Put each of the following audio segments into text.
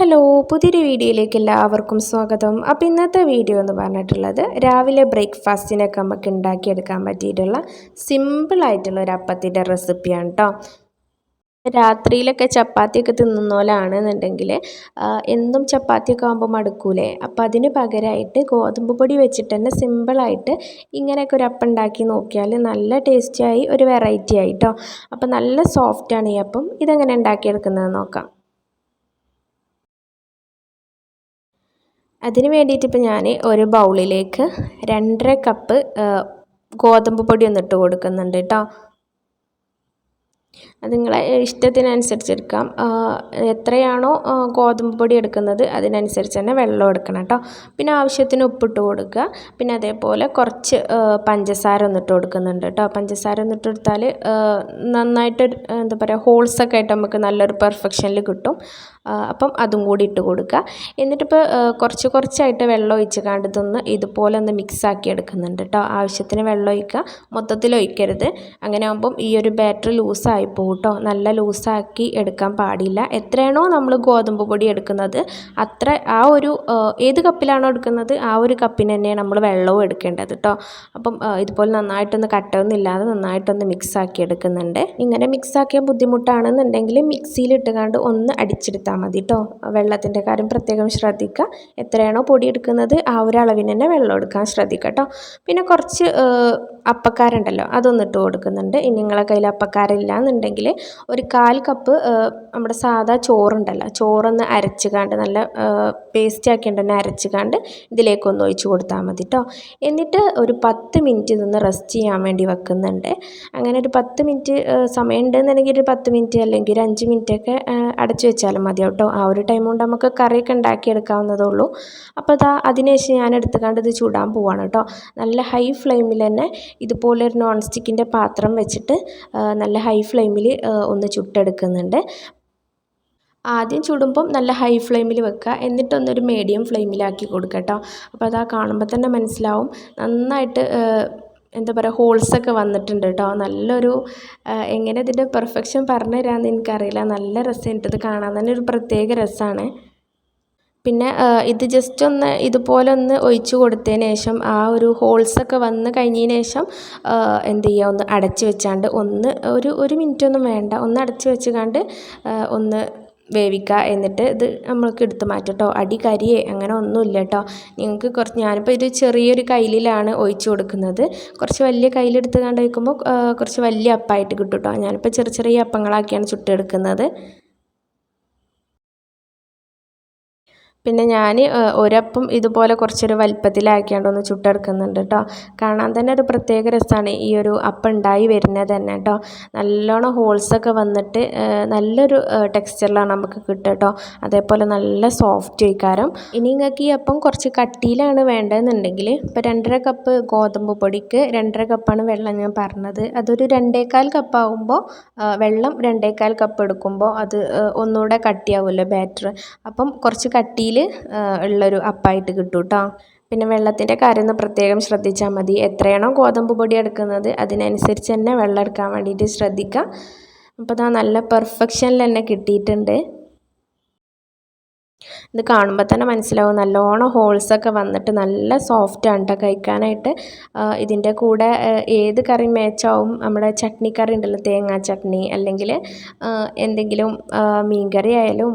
Hello പുതിയൊരു വീഡിയോയിലേക്ക് എല്ലാവർക്കും സ്വാഗതം. അപ്പോൾ ഇന്നത്തെ വീഡിയോ എന്ന് പറഞ്ഞിട്ടുള്ളത് രാവിലെ ബ്രേക്ക്ഫാസ്റ്റിനൊക്കെ നമുക്ക് ഉണ്ടാക്കിയെടുക്കാൻ പറ്റിയിട്ടുള്ള സിമ്പിളായിട്ടുള്ള ഒരു അപ്പത്തിന്റെ റെസിപ്പിയാണ് കേട്ടോ രാത്രിയിലൊക്കെ ചപ്പാത്തിയൊക്കെ തിന്നുന്നോലാണെന്നുണ്ടെങ്കിൽ എന്തും ചപ്പാത്തിയൊക്കെ ആകുമ്പോൾ മടുക്കൂലേ? അപ്പോൾ അതിന് പകരമായിട്ട് ഗോതമ്പ് പൊടി വെച്ചിട്ട് തന്നെ സിമ്പിളായിട്ട് ഇങ്ങനെയൊക്കെ ഒരു അപ്പം ഉണ്ടാക്കി നോക്കിയാൽ നല്ല ടേസ്റ്റിയായി ഒരു വെറൈറ്റി ആയിട്ടോ അപ്പോൾ നല്ല സോഫ്റ്റാണ് ഈ അപ്പം. ഇതെങ്ങനെ ഉണ്ടാക്കിയെടുക്കുന്നത് നോക്കാം. അതിന് വേണ്ടിയിട്ട് ഇപ്പോൾ ഞാൻ ഒരു ബൗളിലേക്ക് രണ്ടര കപ്പ് ഗോതമ്പ് പൊടി ഒന്നിട്ട് കൊടുക്കുന്നുണ്ട് കേട്ടോ അത് നിങ്ങളെ ഇഷ്ടത്തിനനുസരിച്ച് എടുക്കാം എത്രയാണോ ഗോതമ്പ് പൊടി എടുക്കുന്നത് അതിനനുസരിച്ച് തന്നെ വെള്ളം എടുക്കണം കേട്ടോ പിന്നെ ആവശ്യത്തിന് ഉപ്പിട്ട് കൊടുക്കുക. പിന്നെ അതേപോലെ കുറച്ച് പഞ്ചസാര ഒന്നിട്ട് കൊടുക്കുന്നുണ്ട് കേട്ടോ പഞ്ചസാര ഒന്നിട്ട് കൊടുത്താൽ നന്നായിട്ട് എന്താ പറയുക ഹോൾസൊക്കെ ആയിട്ട് നമുക്ക് നല്ലൊരു പെർഫെക്ഷനിൽ കിട്ടും. അപ്പം അതും കൂടി ഇട്ട് കൊടുക്കുക. എന്നിട്ടിപ്പോൾ കുറച്ച് കുറച്ചായിട്ട് വെള്ളം ഒഴിച്ച് കണ്ടതൊന്ന് ഇതുപോലെ ഒന്ന് മിക്സ് ആക്കി എടുക്കുന്നുണ്ട് കേട്ടോ ആവശ്യത്തിന് വെള്ളം ഒഴിക്കുക. മൊത്തത്തിൽ ഒഴിക്കരുത്. അങ്ങനെ ആകുമ്പം ഈ ഒരു ബാറ്ററി ലൂസായി പോകും കേട്ടോ നല്ല ലൂസാക്കി എടുക്കാൻ പാടില്ല. എത്രയാണോ നമ്മൾ ഗോതമ്പ് പൊടി എടുക്കുന്നത് അത്ര ആ ഒരു ഏത് കപ്പിലാണോ എടുക്കുന്നത് ആ ഒരു കപ്പിന് തന്നെ നമ്മൾ വെള്ളവും എടുക്കേണ്ടത് കേട്ടോ അപ്പം ഇതുപോലെ നന്നായിട്ടൊന്ന് കട്ടൊന്നും ഇല്ലാതെ നന്നായിട്ടൊന്ന് മിക്സാക്കി എടുക്കുന്നുണ്ട്. ഇങ്ങനെ മിക്സ് ആക്കിയാൽ ബുദ്ധിമുട്ടാണെന്നുണ്ടെങ്കിൽ മിക്സിയിലിട്ട് കണ്ട് ഒന്ന് അടിച്ചെടുത്താൽ മതി കേട്ടോ വെള്ളത്തിന്റെ കാര്യം പ്രത്യേകം ശ്രദ്ധിക്കുക. എത്രയാണോ പൊടി എടുക്കുന്നത് ആ ഒരു അളവിന് തന്നെ വെള്ളം എടുക്കാൻ ശ്രദ്ധിക്കുക കേട്ടോ പിന്നെ കുറച്ച് അപ്പക്കാരുണ്ടല്ലോ അതൊന്നിട്ട് കൊടുക്കുന്നുണ്ട്. ഇനി നിങ്ങളെ കയ്യിൽ അപ്പക്കാരില്ല എന്നുണ്ടെങ്കിൽ ഒരു കാൽ കപ്പ് നമ്മുടെ സാധാ ചോറുണ്ടല്ലോ ചോറൊന്ന് അരച്ച് കാണ്ട് നല്ല പേസ്റ്റ് ആക്കിയിട്ട് തന്നെ അരച്ച് കാണ്ട് ഇതിലേക്കൊന്ന് ഒഴിച്ച് കൊടുത്താൽ മതി കേട്ടോ എന്നിട്ട് ഒരു പത്ത് മിനിറ്റ് ഇതൊന്ന് റെസ്റ്റ് ചെയ്യാൻ വേണ്ടി വെക്കുന്നുണ്ട്. അങ്ങനെ ഒരു പത്ത് മിനിറ്റ് സമയം ഉണ്ടെന്നുണ്ടെങ്കിൽ ഒരു പത്ത് മിനിറ്റ് അല്ലെങ്കിൽ ഒരു അഞ്ച് മിനിറ്റൊക്കെ അടച്ചു വെച്ചാലും മതി കേട്ടോ ആ ഒരു ടൈം കൊണ്ട് നമുക്ക് കറിയൊക്കെ ഉണ്ടാക്കിയെടുക്കാവുന്നതേ ഉള്ളൂ. അപ്പോൾ അതാ അതിനുശേഷം ഞാൻ എടുത്തുകൊണ്ട് ഇത് ചൂടാൻ പോവാണ് കേട്ടോ നല്ല ഹൈ ഫ്ലെയിമിൽ തന്നെ ഇതുപോലെ ഒരു നോൺ സ്റ്റിക്കിന്റെ പാത്രം വെച്ചിട്ട് നല്ല ഹൈ ഫ്ലെയിമിൽ ഒന്ന് ചുട്ടെടുക്കുന്നുണ്ട്. ആദ്യം ചുടുമ്പം നല്ല ഹൈ ഫ്ലെയിമിൽ വെക്കുക. എന്നിട്ടൊന്നൊരു മീഡിയം ഫ്ലെയിമിലാക്കി കൊടുക്കുക കേട്ടോ അപ്പോൾ അതാ കാണുമ്പോൾ തന്നെ മനസ്സിലാവും. നന്നായിട്ട് എന്താ പറയുക ഹോൾസൊക്കെ വന്നിട്ടുണ്ട് കേട്ടോ നല്ലൊരു എങ്ങനെ ഇതിന്റെ പെർഫെക്ഷൻ പറഞ്ഞു തരാമെന്ന് എനിക്കറിയില്ല. നല്ല രസമുണ്ട് ഇത് കാണാൻ തന്നെ ഒരു പ്രത്യേക രസമാണ് പിന്നെ ഇത് ജസ്റ്റ് ഒന്ന് ഇതുപോലെ ഒന്ന് ഒഴിച്ചു കൊടുത്തതിന് ശേഷം ആ ഒരു ഹോൾസൊക്കെ വന്ന് കഴിഞ്ഞതിന് ശേഷം എന്ത് ചെയ്യുക ഒന്ന് അടച്ച് വെച്ചാണ്ട് ഒന്ന് ഒരു ഒരു മിനിറ്റ് ഒന്നും വേണ്ട. ഒന്ന് അടച്ച് വെച്ചുകൊണ്ട് ഒന്ന് വേവിക്കുക എന്നിട്ട് ഇത് നമ്മൾക്ക് എടുത്ത് മാറ്റും കേട്ടോ അടി കരിയേ അങ്ങനെ ഒന്നുമില്ല കേട്ടോ നിങ്ങൾക്ക് കുറച്ച് ഞാനിപ്പോൾ ഇത് ചെറിയൊരു കയ്യിലാണ് ഒഴിച്ചു കൊടുക്കുന്നത്. കുറച്ച് വലിയ കയ്യിലെടുത്ത് കണ്ട് വയ്ക്കുമ്പോൾ കുറച്ച് വലിയ അപ്പമായിട്ട് കിട്ടും കേട്ടോ ഞാനിപ്പോൾ ചെറിയ ചെറിയ അപ്പങ്ങളാക്കിയാണ് ചുട്ടെടുക്കുന്നത്. പിന്നെ ഞാൻ ഒരപ്പം ഇതുപോലെ കുറച്ചൊരു വലിപ്പത്തിലാക്കിയാണ്ട് ഒന്ന് ചുട്ടെടുക്കുന്നുണ്ട് കേട്ടോ കാണാൻ തന്നെ ഒരു പ്രത്യേക രസമാണ് ഈ ഒരു അപ്പം ഉണ്ടായി വരുന്നത് തന്നെ കേട്ടോ നല്ലോണം ഹോൾസൊക്കെ വന്നിട്ട് നല്ലൊരു ടെക്സ്ചറിലാണ് നമുക്ക് കിട്ടുക കേട്ടോ അതേപോലെ നല്ല സോഫ്റ്റ് വയ്ക്കാരം ഇനി നിങ്ങൾക്ക് ഈ അപ്പം കുറച്ച് കട്ടിയിലാണ് വേണ്ടതെന്നുണ്ടെങ്കിൽ ഇപ്പോൾ രണ്ടര കപ്പ് ഗോതമ്പ് പൊടിക്ക് രണ്ടര കപ്പാണ് വെള്ളം ഞാൻ പറഞ്ഞത്. അതൊരു രണ്ടേകാൽ കപ്പ് ആകുമ്പോൾ വെള്ളം രണ്ടേകാൽ കപ്പ് എടുക്കുമ്പോൾ അത് ഒന്നുകൂടെ കട്ടിയാവുമല്ലോ ബാറ്റർ. അപ്പം കുറച്ച് കട്ടി രീതിയിൽ ഉള്ളൊരു അപ്പമായിട്ട് കിട്ടും കേട്ടോ പിന്നെ വെള്ളത്തിന്റെ കാര്യം ഒന്ന് പ്രത്യേകം ശ്രദ്ധിച്ചാൽ മതി. എത്രയാണോ ഗോതമ്പ് പൊടി എടുക്കുന്നത് അതിനനുസരിച്ച് തന്നെ വെള്ളം എടുക്കാൻ വേണ്ടിയിട്ട് ശ്രദ്ധിക്കുക. അപ്പോൾ ഇതാ നല്ല പെർഫെക്ഷനിൽ തന്നെ കിട്ടിയിട്ടുണ്ട്. ഇത് കാണുമ്പോൾ തന്നെ മനസ്സിലാവും. നല്ലോണം ഹോൾസൊക്കെ വന്നിട്ട് നല്ല സോഫ്റ്റാണ് കേട്ടോ കഴിക്കാനായിട്ട്. ഇതിന്റെ കൂടെ ഏത് കറി മേച്ചാവും നമ്മുടെ ചട്നി കറി ഉണ്ടല്ലോ തേങ്ങാ ചട്നി അല്ലെങ്കിൽ എന്തെങ്കിലും മീൻ കറി ആയാലും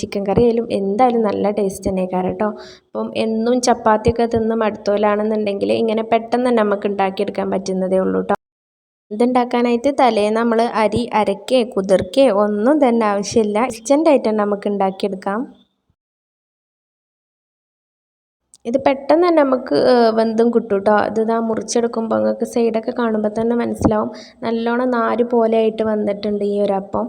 ചിക്കൻ കറി ആയാലും എന്തായാലും നല്ല ടേസ്റ്റ് തന്നെ കേട്ടോ അപ്പം എന്നും ചപ്പാത്തിയൊക്കെ തിന്ന് മടുത്തോലാണെന്നുണ്ടെങ്കിൽ ഇങ്ങനെ പെട്ടെന്ന് തന്നെ നമുക്ക് ഉണ്ടാക്കിയെടുക്കാൻ പറ്റുന്നതേ ഉള്ളൂ കേട്ടോ ഇതുണ്ടാക്കാനായിട്ട് തലേ നമ്മൾ അരി അരക്കേ കുതിർക്കേ ഒന്നും തന്നെ ആവശ്യമില്ല. ഇൻസ്റ്റന്റായിട്ട് നമുക്ക് ഉണ്ടാക്കിയെടുക്കാം. ഇത് പെട്ടെന്ന് തന്നെ നമുക്ക് വെന്തും കിട്ടും കേട്ടോ ഇത് ഇതാ മുറിച്ചെടുക്കുമ്പോൾ നിങ്ങൾക്ക് സൈഡൊക്കെ കാണുമ്പോൾ തന്നെ മനസ്സിലാവും. നല്ലോണം നാര് പോലെ ആയിട്ട് വന്നിട്ടുണ്ട് ഈ ഒരു അപ്പം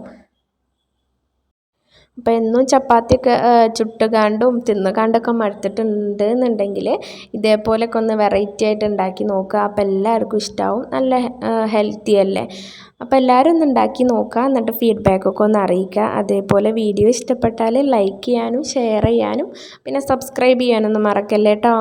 അപ്പോൾ എന്നും ചപ്പാത്തിയൊക്കെ ചുട്ടുകാണ്ടും തിന്നുകാണ്ടൊക്കെ മടുത്തിട്ടുണ്ട് എന്നുണ്ടെങ്കിൽ ഇതേപോലെയൊക്കെ ഒന്ന് വെറൈറ്റി ആയിട്ട് ഉണ്ടാക്കി നോക്കുക. അപ്പോൾ എല്ലാവർക്കും ഇഷ്ടമാവും നല്ല ഹെൽത്തി അല്ലേ? അപ്പോൾ എല്ലാവരും ഒന്ന് ഉണ്ടാക്കി നോക്കുക. എന്നിട്ട് ഫീഡ്ബാക്കൊക്കെ ഒന്ന് അറിയിക്കുക. അതേപോലെ വീഡിയോ ഇഷ്ടപ്പെട്ടാൽ ലൈക്ക് ചെയ്യാനും ഷെയർ ചെയ്യാനും പിന്നെ സബ്സ്ക്രൈബ് ചെയ്യാനൊന്നും മറക്കല്ലേ കേട്ടോ